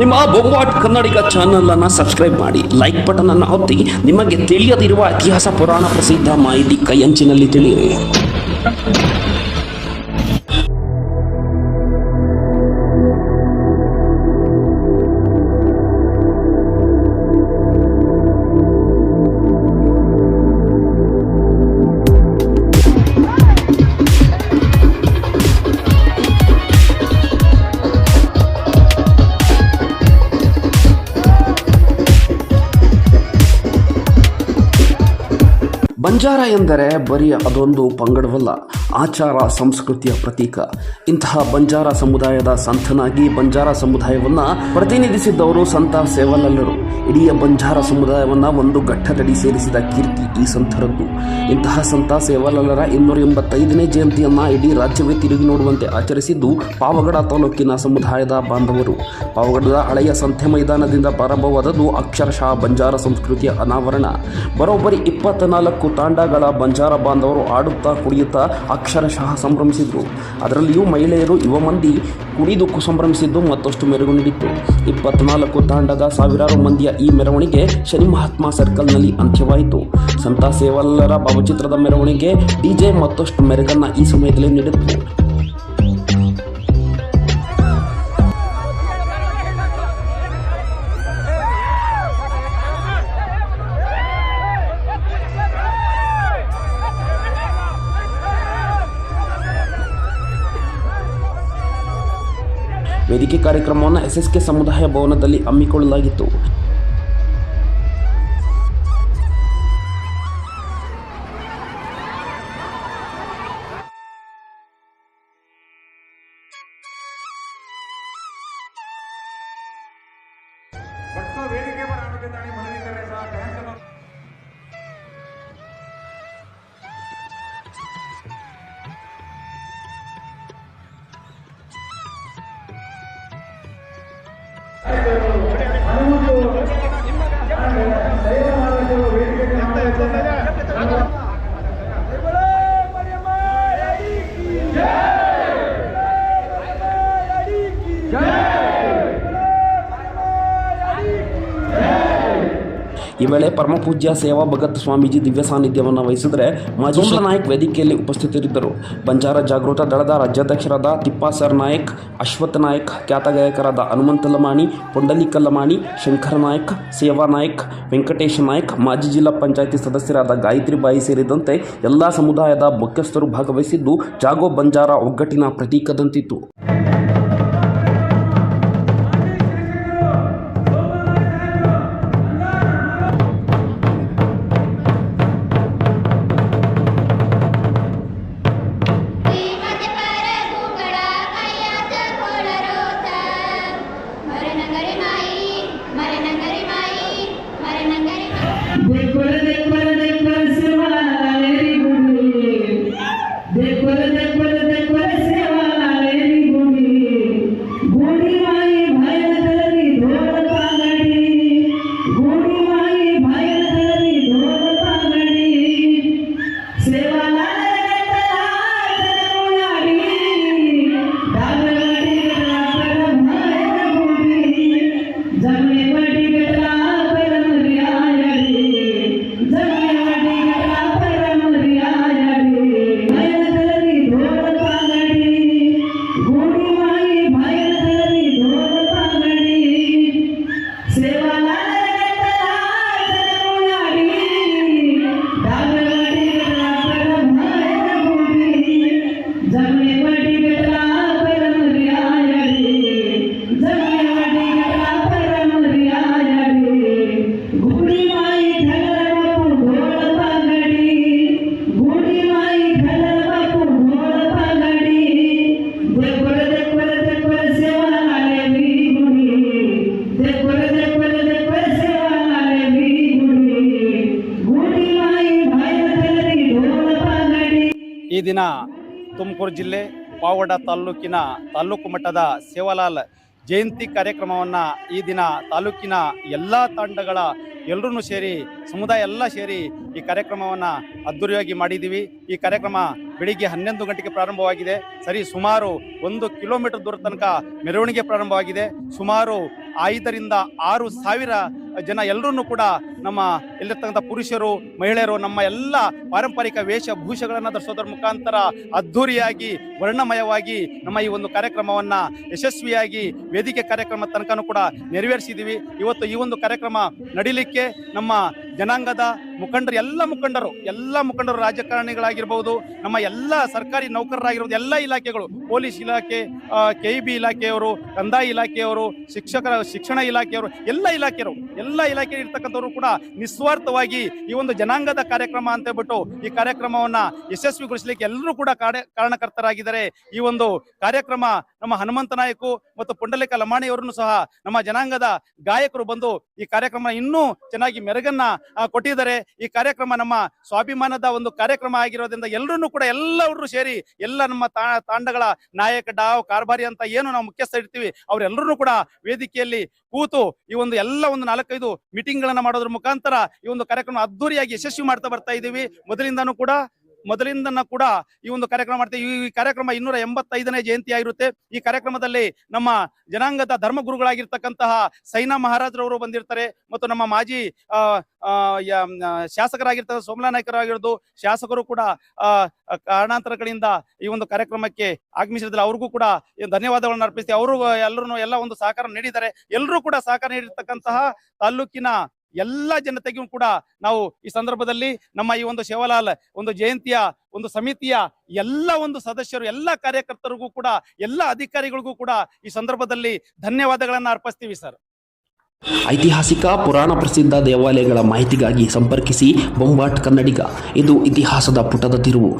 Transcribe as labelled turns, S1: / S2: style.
S1: ನಿಮ್ಮ ಬೊಂಬಾಟ್ ಕನ್ನಡಿಗ ಚಾನಲ್ ಅನ್ನು ಸಬ್ಸ್ಕ್ರೈಬ್ ಮಾಡಿ ಲೈಕ್ ಬಟನ್ ಅನ್ನು ಒತ್ತಿ, ನಿಮಗೆ ತಿಳಿಯದಿರುವ ಇತಿಹಾಸ ಪುರಾಣ ಪ್ರಸಿದ್ಧ ಮಾಹಿತಿ ಕೈಯಂಚಿನಲ್ಲಿ ತಿಳಿಯಿರಿ. ಬಂಜಾರ ಎಂದರೆ ಬರೀ ಅದೊಂದು ಪಂಗಡವಲ್ಲ. ಆಚಾರ ಸಂಸ್ಕೃತಿಯ ಪ್ರತೀಕ. ಇಂತಹ ಬಂಜಾರ ಸಮುದಾಯದ ಸಂತನಾಗಿ ಬಂಜಾರ ಸಮುದಾಯವನ್ನ ಪ್ರತಿನಿಧಿಸಿದ್ದವರು ಸಂತ ಸೇವಲಲ್ಲರು ಇಡೀ ಬಂಜಾರ ಸಮುದಾಯವನ್ನ ಒಂದು ಘಟ್ಟದಡಿ ಸೇರಿಸಿದ ಕೀರ್ತಿ ಈ ಸಂತರದ್ದು. ಇಂತಹ ಸಂತ ಸೇವಲಲ್ಲರ ಇನ್ನೂರ ಎಂಬತ್ತೈದನೇ ಜಯಂತಿಯನ್ನ ಇಡೀ ರಾಜ್ಯವೇ ತಿರುಗಿ ನೋಡುವಂತೆ ಆಚರಿಸಿದ್ದು ಪಾವಗಡ ತಾಲೂಕಿನ ಸಮುದಾಯದ ಬಾಂಧವರು. ಪಾವಗಡದ ಹಳೆಯ ಸಂತೆ ಮೈದಾನದಿಂದ ಪ್ರಾರಂಭವಾದದ್ದು ಅಕ್ಷರಶಃ ಬಂಜಾರ ಸಂಸ್ಕೃತಿಯ ಅನಾವರಣ. ಬರೋಬ್ಬರಿ ಇಪ್ಪತ್ನಾಲ್ಕು ತಾಂಡಗಳ ಬಂಜಾರ ಬಾಂಧವರು ಆಡುತ್ತಾ ಕುಡಿಯುತ್ತಾ ಅಕ್ಷರಶಃ ಸಂಭ್ರಮಿಸಿದರು. ಅದರಲ್ಲಿಯೂ ಮಹಿಳೆಯರು ಯುವ ಮಂದಿ ಕುಣಿದುಕ್ಕು ಸಂಭ್ರಮಿಸಿದ್ದು ಮತ್ತಷ್ಟು ಮೆರುಗು ನೀಡಿತ್ತು. ಇಪ್ಪತ್ನಾಲ್ಕು ತಾಂಡದ ಸಾವಿರಾರು ಮಂದಿಯ ಈ ಮೆರವಣಿಗೆ ಶನಿ ಮಹಾತ್ಮ ಸರ್ಕಲ್ನಲ್ಲಿ ಅಂತ್ಯವಾಯಿತು. ಸಂತ ಸೇವಲ್ಲರ ಭಾವಚಿತ್ರದ ಮೆರವಣಿಗೆ ಡಿಜೆ ಮತ್ತಷ್ಟು ಮೆರುಗನ್ನು ಈ ಸಮಯದಲ್ಲಿ ನೀಡಿತ್ತು. ವೇದಿಕೆ ಕಾರ್ಯಕ್ರಮವನ್ನು ಎಸ್ಎಸ್ಕೆ ಸಮುದಾಯ ಭವನದಲ್ಲಿ ಹಮ್ಮಿಕೊಳ್ಳಲಾಗಿತ್ತು.
S2: ವೇದಿಕೆ Gracias.
S1: ಈ ವೇಳೆ ಪರಮಪೂಜ್ಯ ಸೇವಾ ಭಗತ್ ಸ್ವಾಮೀಜಿ ದಿವ್ಯ ಸಾನ್ನಿಧ್ಯವನ್ನು ವಹಿಸಿದರೆ ಮಾಜಿ ನಾಯಕ್ ವೇದಿಕೆಯಲ್ಲಿ ಉಪಸ್ಥಿತರಿದ್ದರು. ಬಂಜಾರ ಜಾಗೃತ ದಳದ ರಾಜ್ಯಾಧ್ಯಕ್ಷರಾದ ತಿಪ್ಪಾಸರ್ ನಾಯಕ್ ಅಶ್ವಥ್ ನಾಯಕ್ ಖ್ಯಾತ ಗಾಯಕರಾದ ಹನುಮಂತ ಲಮಾಣಿ ಪುಂಡಲಿಕ ಲಮಾಣಿ ಶಂಕರ ನಾಯಕ್ ಸೇವಾ ನಾಯಕ್ ವೆಂಕಟೇಶ ನಾಯಕ್ ಮಾಜಿ ಜಿಲ್ಲಾ ಪಂಚಾಯಿತಿ ಸದಸ್ಯರಾದ ಗಾಯತ್ರಿ ಬಾಯಿ ಸೇರಿದಂತೆ ಎಲ್ಲ ಸಮುದಾಯದ ಮುಖ್ಯಸ್ಥರು ಭಾಗವಹಿಸಿದ್ದು ಜಾಗೋ ಬಂಜಾರ ಒಗ್ಗಟ್ಟಿನ ಪ್ರತೀಕದಂತಿತ್ತು.
S3: ಈ ದಿನ ತುಮಕೂರು ಜಿಲ್ಲೆ ಪಾವಗಡ ತಾಲ್ಲೂಕಿನ ತಾಲೂಕು ಮಟ್ಟದ ಸೇವಾಲಾಲ್ ಜಯಂತಿ ಕಾರ್ಯಕ್ರಮವನ್ನು ಈ ದಿನ ತಾಲೂಕಿನ ಎಲ್ಲ ತಂಡಗಳ ಎಲ್ಲರೂ ಸೇರಿ, ಸಮುದಾಯ ಎಲ್ಲ ಸೇರಿ ಈ ಕಾರ್ಯಕ್ರಮವನ್ನು ಅದ್ದೂರಿಯಾಗಿ ಮಾಡಿದ್ದೀವಿ ಈ ಕಾರ್ಯಕ್ರಮ ಬೆಳಿಗ್ಗೆ ಹನ್ನೊಂದು ಗಂಟೆಗೆ ಪ್ರಾರಂಭವಾಗಿದೆ. ಸರಿ, ಸುಮಾರು ಒಂದು ಕಿಲೋಮೀಟರ್ ದೂರ ತನಕ ಮೆರವಣಿಗೆ ಪ್ರಾರಂಭವಾಗಿದೆ. ಸುಮಾರು ಐದರಿಂದ ಆರು ಸಾವಿರ ಜನ ಎಲ್ಲರೂ ಕೂಡ ನಮ್ಮ ಇಲ್ಲಿರ್ತಕ್ಕಂಥ ಪುರುಷರು, ಮಹಿಳೆಯರು, ನಮ್ಮ ಎಲ್ಲ ಪಾರಂಪರಿಕ ವೇಷಭೂಷಗಳನ್ನು ಧರಿಸೋದ್ರ ಮುಖಾಂತರ ಅದ್ಧೂರಿಯಾಗಿ, ವರ್ಣಮಯವಾಗಿ ನಮ್ಮ ಈ ಒಂದು ಕಾರ್ಯಕ್ರಮವನ್ನು ಯಶಸ್ವಿಯಾಗಿ ವೇದಿಕೆ ಕಾರ್ಯಕ್ರಮ ತನಕನೂ ಕೂಡ ನೆರವೇರಿಸಿದ್ದೀವಿ ಇವತ್ತು ಈ ಒಂದು ಕಾರ್ಯಕ್ರಮ ನಡೀಲಿಕ್ಕೆ ನಮ್ಮ ಜನಾಂಗದ ಮುಖಂಡರು, ಎಲ್ಲ ಮುಖಂಡರು ಎಲ್ಲ ಮುಖಂಡರು ರಾಜಕಾರಣಿಗಳಾಗಿರ್ಬೋದು, ನಮ್ಮ ಎಲ್ಲ ಸರ್ಕಾರಿ ನೌಕರರಾಗಿರ್ಬೋದು, ಎಲ್ಲ ಇಲಾಖೆಗಳು, ಪೊಲೀಸ್ ಇಲಾಖೆ ಕೆ ಇ ಬಿ ಇಲಾಖೆಯವರು, ಕಂದಾಯ ಇಲಾಖೆಯವರು, ಶಿಕ್ಷಕರ, ಶಿಕ್ಷಣ ಇಲಾಖೆಯವರು, ಎಲ್ಲ ಇಲಾಖೆಯವರು, ಎಲ್ಲ ಇಲಾಖೆ ಇರ್ತಕ್ಕಂಥವ್ರು ಕೂಡ ನಿಸ್ವಾರ್ಥವಾಗಿ ಈ ಒಂದು ಜನಾಂಗದ ಕಾರ್ಯಕ್ರಮ ಅಂತ ಹೇಳ್ಬಿಟ್ಟು ಈ ಕಾರ್ಯಕ್ರಮವನ್ನ ಯಶಸ್ವಿಗೊಳಿಸಲಿಕ್ಕೆ ಎಲ್ಲರೂ ಕೂಡ ಕಾರ್ಯ ಕಾರಣಕರ್ತರಾಗಿದ್ದಾರೆ. ಈ ಒಂದು ಕಾರ್ಯಕ್ರಮ ನಮ್ಮ ಹನುಮಂತ ನಾಯಕು ಮತ್ತು ಪುಂಡಲಿಕ ಲಮಾಣಿಯವರನ್ನು ಸಹ ನಮ್ಮ ಜನಾಂಗದ ಗಾಯಕರು ಬಂದು ಈ ಕಾರ್ಯಕ್ರಮ ಇನ್ನೂ ಚೆನ್ನಾಗಿ ಮೆರುಗನ್ನ ಕೊಟ್ಟಿದ್ದಾರೆ. ಈ ಕಾರ್ಯಕ್ರಮ ನಮ್ಮ ಸ್ವಾಭಿಮಾನದ ಒಂದು ಕಾರ್ಯಕ್ರಮ ಆಗಿರೋದ್ರಿಂದ ಎಲ್ಲರೂ ಕೂಡ ಎಲ್ಲರೂ ಸೇರಿ ಎಲ್ಲ ನಮ್ಮ ತಾಂಡಗಳ ನಾಯಕ ಡಾವ್ ಕಾರ್ಬಾರಿ ಅಂತ ಏನು ನಾವು ಮುಖ್ಯಸ್ಥ ಇರ್ತೀವಿ ಅವರೆಲ್ಲರೂ ಕೂಡ ವೇದಿಕೆಯಲ್ಲಿ ಕೂತು ಈ ಒಂದು ಎಲ್ಲ ಒಂದು ನಾಲ್ಕೈದು ಮೀಟಿಂಗ್ ಗಳನ್ನ ಮಾಡೋದ್ರ ಮುಖಾಂತರ ಈ ಒಂದು ಕಾರ್ಯಕ್ರಮ ಅದ್ದೂರಿಯಾಗಿ ಯಶಸ್ವಿ ಮಾಡ್ತಾ ಬರ್ತಾ ಇದ್ದೀವಿ ಮೊದಲಿಂದಾನು ಕೂಡ ಮೊದಲಿಂದನ ಕೂಡ ಈ ಒಂದು ಕಾರ್ಯಕ್ರಮ ಮಾಡ್ತೀವಿ ಈ ಕಾರ್ಯಕ್ರಮ ಇನ್ನೂರ ಎಂಬತ್ತೈದನೇ ಜಯಂತಿ ಆಗಿರುತ್ತೆ. ಈ ಕಾರ್ಯಕ್ರಮದಲ್ಲಿ ನಮ್ಮ ಜನಾಂಗದ ಧರ್ಮಗುರುಗಳಾಗಿರ್ತಕ್ಕಂತಹ ಸೈನಾ ಮಹಾರಾಜರವರು ಬಂದಿರ್ತಾರೆ ಮತ್ತು ನಮ್ಮ ಮಾಜಿ ಶಾಸಕರಾಗಿರ್ತಕ್ಕಂಥ ಸೋಮಲಾ ನಾಯ್ಕರಾಗಿರೋದು ಶಾಸಕರು ಕೂಡ ಕಾರಣಾಂತರಗಳಿಂದ ಈ ಒಂದು ಕಾರ್ಯಕ್ರಮಕ್ಕೆ ಆಗಮಿಸಿದ್ರೆ ಅವ್ರಿಗೂ ಕೂಡ ಧನ್ಯವಾದಗಳನ್ನು ಅರ್ಪಿಸ್ತೀವಿ. ಅವರು ಎಲ್ಲರೂ ಎಲ್ಲ ಒಂದು ಸಹಕಾರ ನೀಡಿದ್ದಾರೆ. ಎಲ್ಲರೂ ಕೂಡ ಸಹಕಾರ ನೀಡಿರ್ತಕ್ಕಂತಹ ತಾಲೂಕಿನ ಎಲ್ಲ ಜನತೆಗೂ ಕೂಡ ನಾವು ಈ ಸಂದರ್ಭದಲ್ಲಿ ನಮ್ಮ ಈ ಒಂದು ಶಿವಲಾಲ್, ಒಂದು ಜಯಂತಿಯ, ಒಂದು ಸಮಿತಿಯ ಎಲ್ಲ ಒಂದು ಸದಸ್ಯರು, ಎಲ್ಲ ಕಾರ್ಯಕರ್ತರಿಗೂ ಕೂಡ, ಎಲ್ಲ ಅಧಿಕಾರಿಗಳಿಗೂ ಕೂಡ ಈ ಸಂದರ್ಭದಲ್ಲಿ ಧನ್ಯವಾದಗಳನ್ನು ಅರ್ಪಿಸ್ತೀವಿ ಸರ್.
S1: ಐತಿಹಾಸಿಕ ಪುರಾಣ ಪ್ರಸಿದ್ಧ ದೇವಾಲಯಗಳ ಮಾಹಿತಿಗಾಗಿ ಸಂಪರ್ಕಿಸಿ ಬೊಂಬಾಟ್ ಕನ್ನಡಿಗ. ಇದು ಇತಿಹಾಸದ ಪುಟದ ತಿರುವು.